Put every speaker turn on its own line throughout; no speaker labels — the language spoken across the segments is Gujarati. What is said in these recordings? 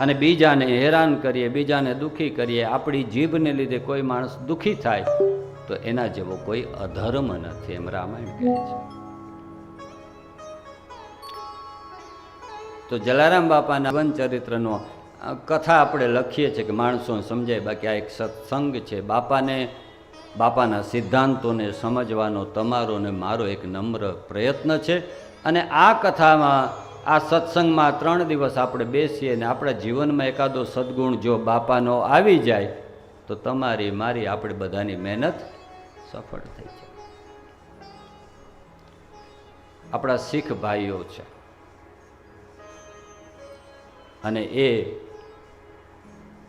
અને બીજાને હેરાન કરીએ, બીજાને દુઃખી કરીએ, આપણી જીભને લીધે કોઈ માણસ દુઃખી થાય, તો એના જેવો કોઈ અધર્મ નથી એમ રામાયણ કહે છે. તો જલારામ બાપાના જીવન ચરિત્રનો કથા આપણે લખીએ છીએ કે માણસો સમજાય, બાકી આ એક સત્સંગ છે. બાપાને, બાપાના સિદ્ધાંતોને સમજવાનો તમારો ને મારો એક નમ્ર પ્રયત્ન છે. અને આ કથામાં આ સત્સંગમાં ત્રણ દિવસ આપણે બેસીએ ને આપણા જીવનમાં એકાદો સદગુણ જો બાપાનો આવી જાય, તો તમારી, મારી આપણે બધાની મહેનત સફળ થઈ જાય. આપણા શીખ ભાઈઓ છે. અને એ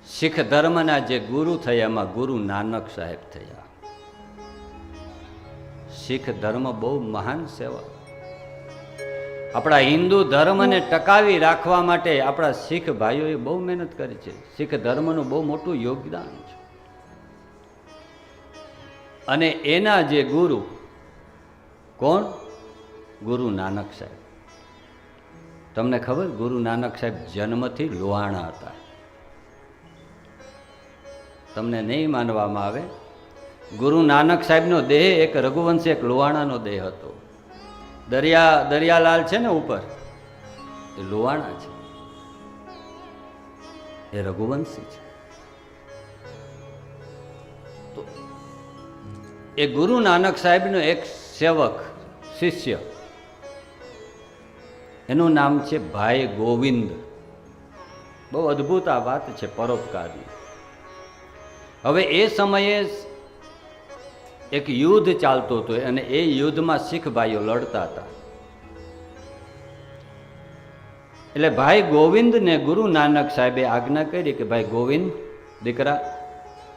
શીખ ધર્મના જે ગુરુ થયા, એમાં ગુરુ નાનક સાહેબ થયા. શીખ ધર્મ બહુ મહાન સેવા આપણા હિન્દુ ધર્મને ટકાવી રાખવા માટે આપણા શીખ ભાઈઓએ બહુ મહેનત કરી છે. શીખ ધર્મનું બહુ મોટું યોગદાન છે. અને એના જે ગુરુ કોણ? ગુરુ નાનક સાહેબ. તમને ખબર? ગુરુ નાનક સાહેબ જન્મથી લોહાણા હતા. તમને નહીં માનવામાં આવે? ગુરુ નાનક સાહેબનો દેહ એક રઘુવંશી, એક લોહાણાનો દેહ હતો. દરિયા, દરિયાલાલ છે ને ઉપર? એ લોહાણા છે. એ રઘુવંશી છે. તો એ ગુરુ નાનક સાહેબનો એક સેવક, શિષ્ય. એનું નામ છે ભાઈ ગોવિંદ. બહુ અદ્ભુત આ વાત છે, પરોપકારની. હવે એ સમયે એક યુદ્ધ ચાલતું હતું અને એ યુદ્ધમાં શીખ ભાઈઓ લડતા હતા. એટલે ભાઈ ગોવિંદને ગુરુ નાનક સાહેબે આજ્ઞા કરી કે ભાઈ ગોવિંદ, દીકરા,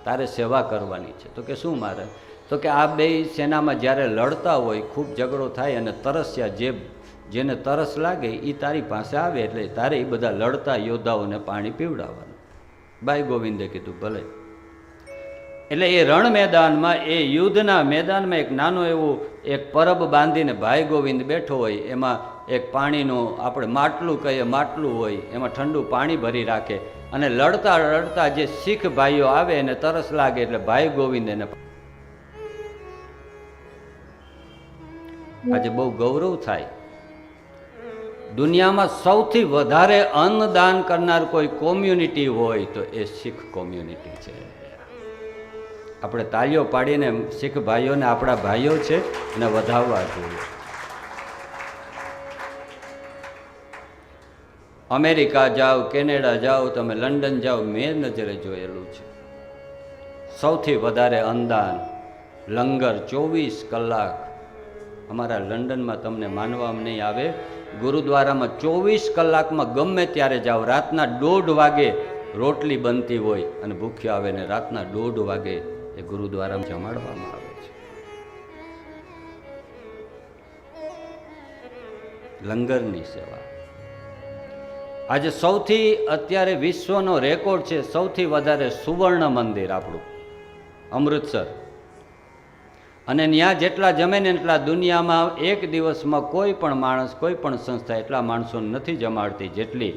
તારે સેવા કરવાની છે. તો કે શું મારે? તો કે આ બે સેનામાં જ્યારે લડતા હોય, ખૂબ ઝઘડો થાય અને તરસ્યા જે, જેને તરસ લાગે એ તારી પાસે આવે એટલે તારે એ બધા લડતા યોદ્ધાઓને પાણી પીવડાવવાનું. ભાઈ ગોવિંદે કીધું, ભલે. એટલે એ રણ મેદાનમાં, એ યુદ્ધના મેદાનમાં એક નાનું એવું એક પરબ બાંધીને ભાઈ ગોવિંદ બેઠો હોય, એમાં એક પાણીનું આપણે માટલું કહીએ, માટલું હોય, એમાં ઠંડુ પાણી ભરી રાખે. અને લડતા લડતા જે શીખ ભાઈઓ આવે એને તરસ લાગે એટલે ભાઈ ગોવિંદ એને આજે બહુ ગૌરવ થાય. દુનિયામાં સૌથી વધારે અન્નદાન કરનાર કોઈ કોમ્યુનિટી હોય તો એ શીખ કોમ્યુનિટી છે. આપણે તાળીઓ પાડીને શીખ ભાઈઓને આપણા ભાઈઓ છે એને વધાવવા જોઈએ. અમેરિકા જાઓ, કેનેડા જાઓ, તમે લંડન જાઓ, મેં નજરે જોયેલું છે. સૌથી વધારે અંદાન લંગર ચોવીસ કલાક. અમારા લંડનમાં તમને માનવામાં નહીં આવે. ગુરુદ્વારામાં ચોવીસ કલાકમાં ગમે ત્યારે જાઓ, રાતના દોઢ વાગે રોટલી બનતી હોય અને ભૂખ્યા આવે ને રાતના દોઢ વાગે એ ગુરુદ્વારામાં જમાડવામાં આવે છે. લંગરની સેવા. આજે સૌથી અત્યારે વિશ્વનો રેકોર્ડ છે, સૌથી વધારે સુવર્ણ મંદિર આપણું, અમૃતસર. અને ત્યાં જેટલા જમે ને એટલા દુનિયામાં એક દિવસમાં કોઈ પણ માણસ, કોઈ પણ સંસ્થા એટલા માણસો નથી જમાડતી જેટલી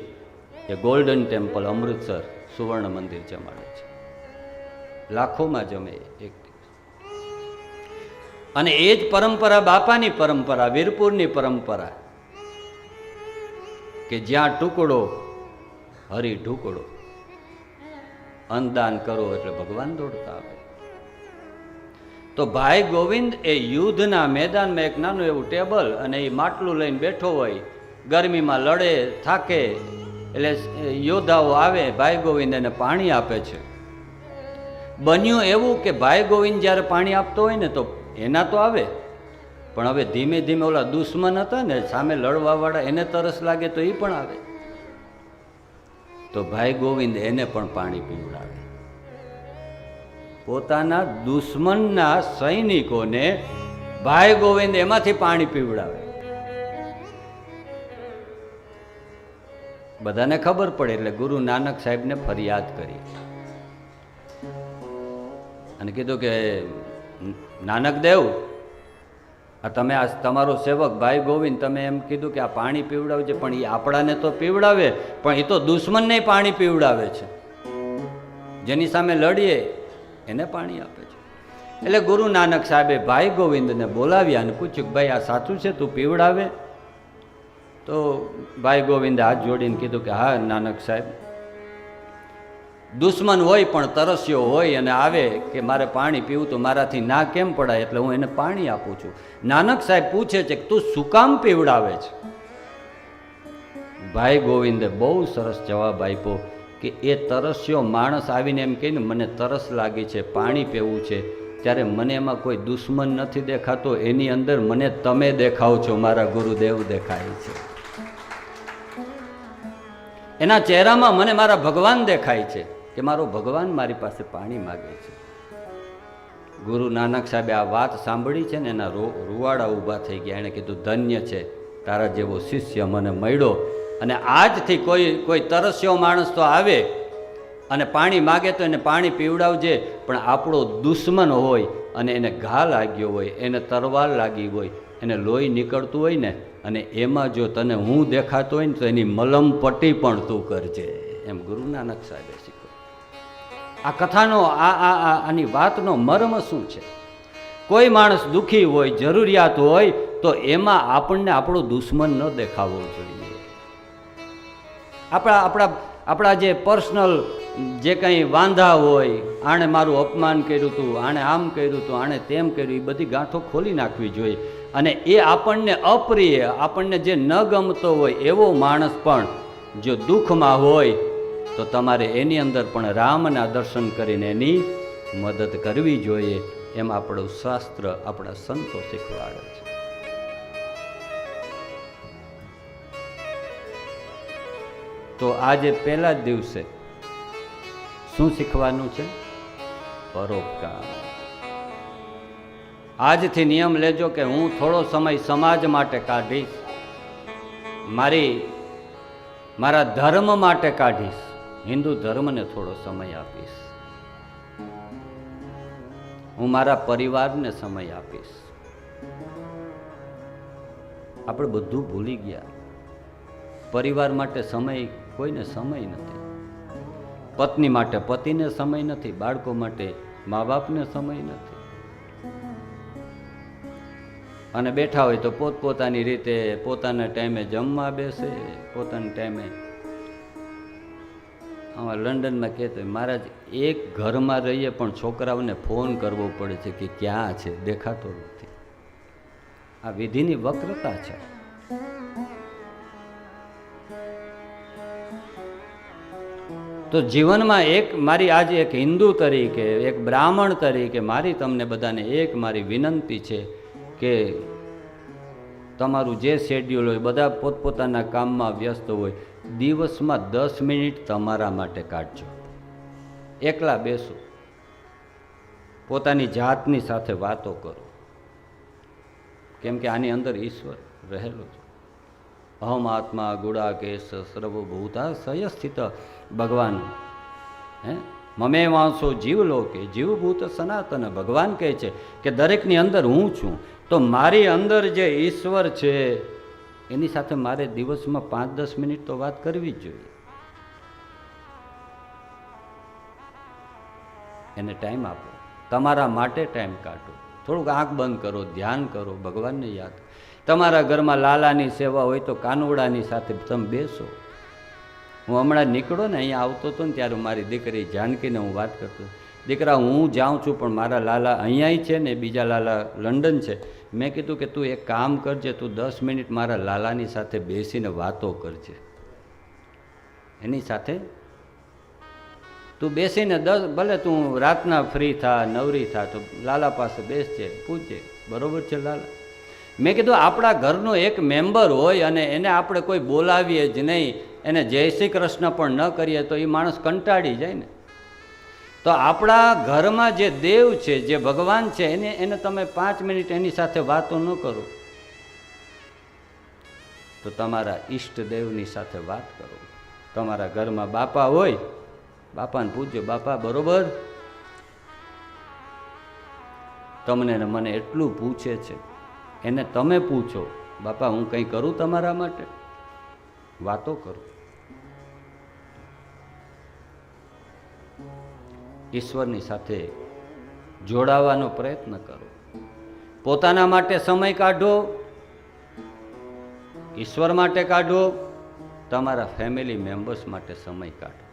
એ ગોલ્ડન ટેમ્પલ અમૃતસર સુવર્ણ મંદિર જમાડે છે. લાખોમાં જમે એક અને એ જ પરંપરા બાપાની પરંપરા, વીરપુરની પરંપરા, કે જ્યાં ટુકડો, હરી ઢુકડો. અન્નદાન કરો એટલે ભગવાન દોડતા આવે. તો ભાઈ ગોવિંદ એ યુદ્ધના મેદાનમાં એક નાનું એવું ટેબલ અને એ માટલું લઈને બેઠો હોય, ગરમીમાં લડે, થાકે, એટલે યોદ્ધાઓ આવે, ભાઈ ગોવિંદ એને પાણી આપે છે. બન્યું એવું કે ભાઈ ગોવિંદ જ્યારે પાણી આપતો હોય ને તો એના તો આવે. પણ હવે ધીમે ધીમે ઓલા દુશ્મન હતા ને સામે લડવાવાળા એને તરસ લાગે તો એ પણ આવે. તો ભાઈ ગોવિંદ એને પણ પાણી પીવડાવે. પોતાના દુશ્મનના સૈનિકોને ભાઈ ગોવિંદ એમાંથી પાણી પીવડાવે. બધાને ખબર પડે એટલે ગુરુ નાનક સાહેબને ફરિયાદ કરી. અને કીધું કે નાનક દેવ, આ તમે આ તમારો સેવક ભાઈ ગોવિંદ, તમે એમ કીધું કે આ પાણી પીવડાવજે, પણ એ આપણાને તો પીવડાવે, પણ એ તો દુશ્મનને પાણી પીવડાવે છે. જેની સામે લડીએ, એને પાણી આપે છે. એટલે ગુરુ નાનક સાહેબે ભાઈ ગોવિંદને બોલાવ્યા અને પૂછ્યું કે, ભાઈ, આ સાચું છે? તું પીવડાવે? તો ભાઈ ગોવિંદે હાથ જોડીને કીધું કે, હા, નાનક સાહેબ દુશ્મન હોય પણ તરસ્યો હોય અને આવે કે મારે પાણી પીવું તો મારાથી ના કેમ પડાય? એટલે હું એને પાણી આપું છું. નાનક સાહેબ પૂછે છે કે તું શું કામ પીવડાવે છે? ભાઈ ગોવિંદે બહુ સરસ જવાબ આપ્યો કે એ તરસ્યો માણસ આવીને એમ કહે ને મને તરસ લાગી છે, પાણી પીવું છે. ત્યારે મને એમાં કોઈ દુશ્મન નથી દેખાતો. એની અંદર મને તમે દેખાવ છો, મારા ગુરુદેવ દેખાય છે. એના ચહેરામાં મને મારા ભગવાન દેખાય છે. કે મારો ભગવાન મારી પાસે પાણી માગે છે. ગુરુ નાનક સાહેબે આ વાત સાંભળી છે ને એના રૂવાડા ઊભા થઈ ગયા. એણે કીધું, ધન્ય છે, તારા જેવો શિષ્ય મને મળ્યો અને આજથી કોઈ કોઈ તરસ્યો માણસ તો આવે અને પાણી માગે તો એને પાણી પીવડાવજે, પણ આપણો દુશ્મન હોય અને એને ઘા લાગ્યો હોય, એને તરવાર લાગી હોય, એને લોહી નીકળતું હોય ને, અને એમાં જો તને હું દેખાતો હોય ને તો એની મલમ પટ્ટી પણ તું કરજે. એમ ગુરુ નાનક સાહેબે આ કથાનો, આ આ આની વાતનો મર્મ શું છે? કોઈ માણસ દુઃખી હોય, જરૂરિયાત હોય, તો એમાં આપણને આપણો દુશ્મન ન દેખાવો જોઈએ. આપણા આપણા આપણા જે પર્સનલ જે કંઈ વાંધા હોય, આણે મારું અપમાન કર્યું હતું આણે આમ કર્યું હતું આણે તેમ કર્યું, એ બધી ગાંઠો ખોલી નાખવી જોઈએ. અને એ આપણને અપ્રિય, આપણને જે ન ગમતો હોય, એવો માણસ પણ જો દુઃખમાં હોય તો તમારે એની અંદર પણ રામના દર્શન કરીને એની મદદ કરવી જોઈએ એમ આપણું શાસ્ત્ર આપણા સંતો શીખવાડે છે. તો આજે પહેલા દિવસે શું શીખવાનું છે? પરોપકાર. આજથી નિયમ લેજો કે હું થોડો સમય સમાજ માટે કાઢીશ, મારી, મારા ધર્મ માટે કાઢીશ. હિન્દુ ધર્મને થોડો સમય આપીશ. હું મારા પરિવારને સમય આપીશ. આપણે બધું ભૂલી ગયા. પરિવાર માટે સમય કોઈને સમય નથી. પત્ની માટે પતિને સમય નથી, બાળકો માટે મા બાપને સમય નથી. અને બેઠા હોય તો પોતપોતાની રીતે પોતાના ટાઈમે જમવા બેસે, પોતાના ટાઈમે લંડનમાં કહેતો મહારાજ, એક ઘરમાં રહીએ પણ છોકરાઓને ફોન કરવો પડે છે કે ક્યાં છે? દેખાતો નથી. આ વિધિની વક્રતા છે. તો જીવનમાં એક મારી આજે એક હિન્દુ તરીકે, એક બ્રાહ્મણ તરીકે મારી તમને બધાને એક મારી વિનંતી છે કે તમારું જે શેડ્યુલ હોય, બધા પોતપોતાના કામમાં વ્યસ્ત હોય દિવસમાં દસ મિનિટ તમારા માટે કાઢજો. એકલા બેસો. પોતાની જાતની સાથે વાતો કરો. કેમ કે આની અંદર ઈશ્વર રહેલો છે. અહમ આત્મા ગુડાકેશ સર્વભૂતા સયસ્થિત ભગવાન. હે? મમે વાંસો જીવલોકે, જીવભૂત સનાતન ભગવાન કહે છે કે દરેકની અંદર હું છું. તો મારી અંદર જે ઈશ્વર છે એની સાથે મારે દિવસમાં પાંચ દસ મિનિટ તો વાત કરવી જ જોઈએ. એને ટાઈમ આપો. તમારા માટે ટાઈમ કાઢો. થોડુંક આંખ બંધ કરો, ધ્યાન કરો, ભગવાનને યાદ તમારા ઘરમાં લાલાની સેવા હોય તો કાનુડાની સાથે તમે બેસો. હું હમણાં નીકળો ને, અહીંયા આવતો હતો ને ત્યારે મારી દીકરી જાનકીને હું વાત કરતો દીકરા, હું જાઉં છું, પણ મારા લાલા અહીંયા છે ને, બીજા લાલા લંડન છે. મેં કીધું કે તું એક કામ કરજે, તું દસ મિનિટ મારા લાલાની સાથે બેસીને વાતો કરજે. એની સાથે તું બેસીને દસ, ભલે તું રાતના ફ્રી થા, નવરી થા, તો લાલા પાસે બેસજે પૂછજે બરોબર છે લાલા? મેં કીધું આપણા ઘરનો એક મેમ્બર હોય અને એને આપણે કોઈ બોલાવીએ જ નહીં, એને જય શ્રી કૃષ્ણ પણ ન કરીએ તો એ માણસ કંટાળી જાય ને. તો આપણા ઘરમાં જે દેવ છે, જે ભગવાન છે, એને એને તમે પાંચ મિનિટ એની સાથે વાતો ન કરો. તો તમારા ઈષ્ટદેવની સાથે વાત કરો. તમારા ઘરમાં બાપા હોય, બાપાને પૂછજો બાપા, બરોબર? તમને મને એટલું પૂછે છે. એને તમે પૂછો, બાપા, હું કંઈ કરું તમારા માટે? વાતો કરું. ઈશ્વરની સાથે જોડાવાનો પ્રયત્ન કરો. પોતાના માટે સમય કાઢો, ઈશ્વર માટે કાઢો, તમારા ફેમિલી મેમ્બર્સ માટે સમય કાઢો.